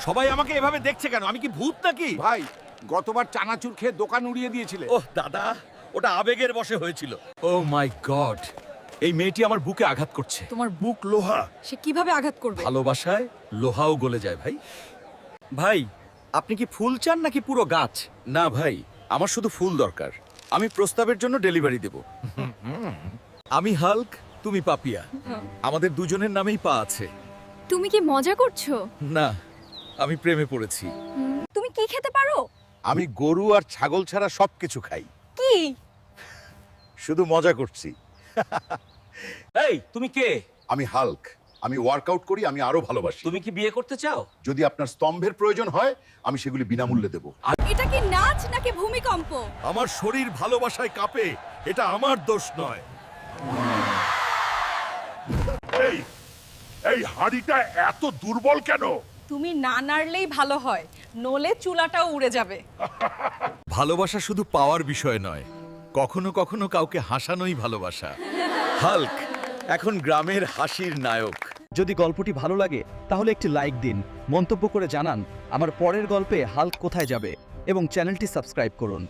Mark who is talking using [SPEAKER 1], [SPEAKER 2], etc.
[SPEAKER 1] সবাই আমাকে এভাবে দেখছে কেন? আমি কি ভূত নাকি?
[SPEAKER 2] ভাই গতবার চানাচুর খেয়ে দোকান উড়িয়ে দিয়েছিলে।
[SPEAKER 1] ওহ দাদা ওটা আবেগের বশে হয়েছিল। ও মাই গড এই মেয়েটি আমার বুকে আঘাত করছে।
[SPEAKER 3] তোমার বুক? লোহা। সে কীভাবে আঘাত করবে?
[SPEAKER 1] ভালোবাসায় লোহাও গলে যায় ভাই। ভাই আপনি কি ফুল চান নাকি পুরো গাছ? না ভাই আমার শুধু ফুল দরকার। আমি প্রস্তাবের জন্য ডেলিভারি দেব। আমি হাল্ক তুমি পাপিয়া। আমাদের দুজনের নামেই পা আছে।
[SPEAKER 4] তুমি কি মজা করছ?
[SPEAKER 1] না। আমি প্রেমে পড়েছি।
[SPEAKER 4] তুমি কি খেতে পারো?
[SPEAKER 2] আমি গরু আর ছাগল ছাড়া সবকিছু খাই।
[SPEAKER 4] কি?
[SPEAKER 2] শুধু মজা করছি।
[SPEAKER 1] এই তুমি কে?
[SPEAKER 2] আমি হাল্ক। আমি ওয়ার্কআউট করি আমি আরও ভালোবাসি।
[SPEAKER 1] তুমি কি বিয়ে করতে চাও?
[SPEAKER 2] যদি আপনার স্তম্ভের প্রয়োজন হয় আমি সেগুলি বিনামূল্যে দেব।
[SPEAKER 4] এটা কি নাচ নাকি ভূমিকম্প?
[SPEAKER 1] আমার শরীর ভালোবাসায় কাঁপে এটা আমার দোষ নয়।
[SPEAKER 5] এই এই হাঁড়িটা এত দুর্বল কেন?
[SPEAKER 3] তুমি না নাড়লেই ভালো হয় নলে চুলাটাও উড়ে যাবে।
[SPEAKER 1] ভালোবাসা শুধু পাওয়ার বিষয় নয় কখনো কখনো কাউকে হাসানোই ভালোবাসা। হাল্ক এখন গ্রামের হাসির নায়ক।
[SPEAKER 6] যদি গল্পটি ভালো লাগে তাহলে একটি লাইক দিন মন্তব্য করে জানান আমার পরের গল্পে হাল্ক কোথায় যাবে এবং চ্যানেলটি সাবস্ক্রাইব করুন।